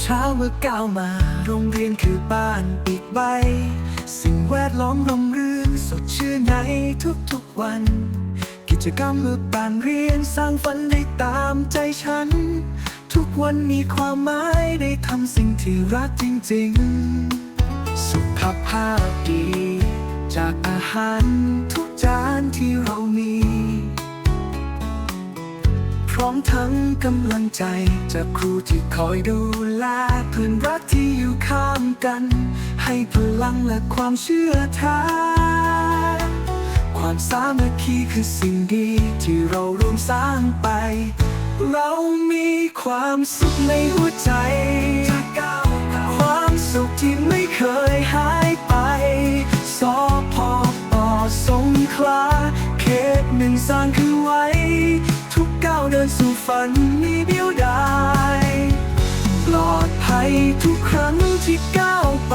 เช้าเมื่อก้าวมา โรงเรียนคือบ้านอีกใบ สิ่งแวดล้อมร่มรื่นสดชื่นในทุกๆวัน กิจกรรมเมื่อปานเรียนสร้างฝันได้ตามใจฉัน ทุกวันมีความหมายได้ทำสิ่งที่รักจริงๆ สุขภาพดี จากอาหารทุกจานที่เรามีพร้อมทั้งกำลังใจจากครูที่คอยดู แลเพื่อนรักที่อยู่ข้างกัน ให้พลังและความเชื่อแท้ความสามัคคีคือสิ่งดีที่เราร่วมสร้างไป เรามีความสุขในหัวใจ ความสุขที่ไม่เคยหายไป สอพอปอสงขลาเขตหนึ่งสร้างคือไว้ ทุกก้าวเดินสู่ฝันมีเดียวดายปล อดภัยทุกครั้งที่ก้าวไป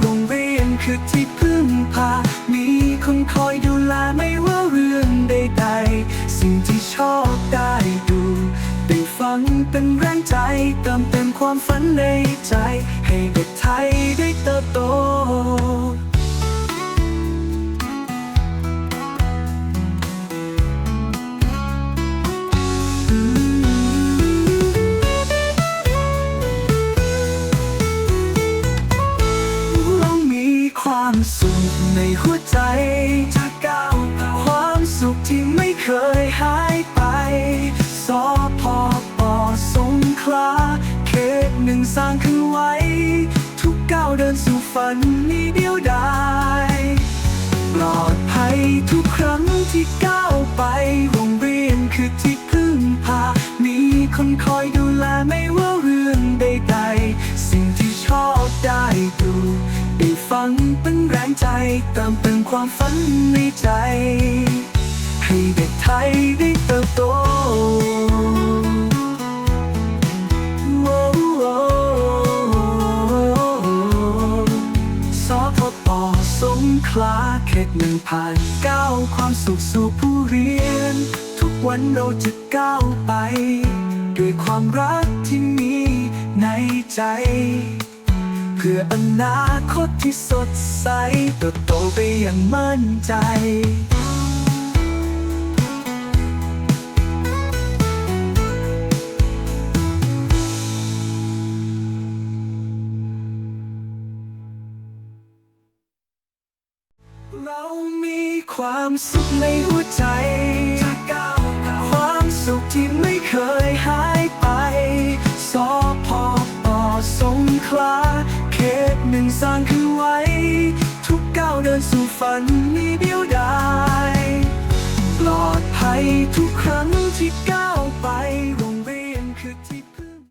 โรงเรียนคือที่พึ่งพา มีคนคอยดูแลไม่ว่าเรื่องใดๆ สิ่งที่ชอบได้ดูได้ฟังเป็นแรงใจ เติมเต็มความฝันในใจ ให้เด็กไทยได้เติบโต ในหัวใจจะก้าวความสุขที่ไม่เคยหายไป สอพอปอสงขลาเขตหนึ่งสร้างขึ้นไว้ ทุกก้าวเดินสู่ฝันนี้เดียวดายปลอดภัยทุกครั้งที่ก้าวไปโรงเรียนคือที่พึ่งพา มีคนคอยดูแลไม่ว่าเรื่องใดๆ สิ่งที่ชอบได้ดู ฟังเป็นแรงใจเติมเต็มความฝันในใจ ให้เด็กไทยได้เติบโตโอ้โอ้สพปสงขลาเขตหนึ่งผ่านก้าวความสุขสู่ผู้เรียน ทุกวันเราจะก้าวไป ด้วยความรักที่มีในใจ พื่ออนาคตที่สดใสเติบโตไปอย่างมั่นใจเรามีความสุขในหัวใจ ลาเขตหนึ่งสร้างคือไว้ ทุกก้าวเดินสู่ฝันมีเดียวดาย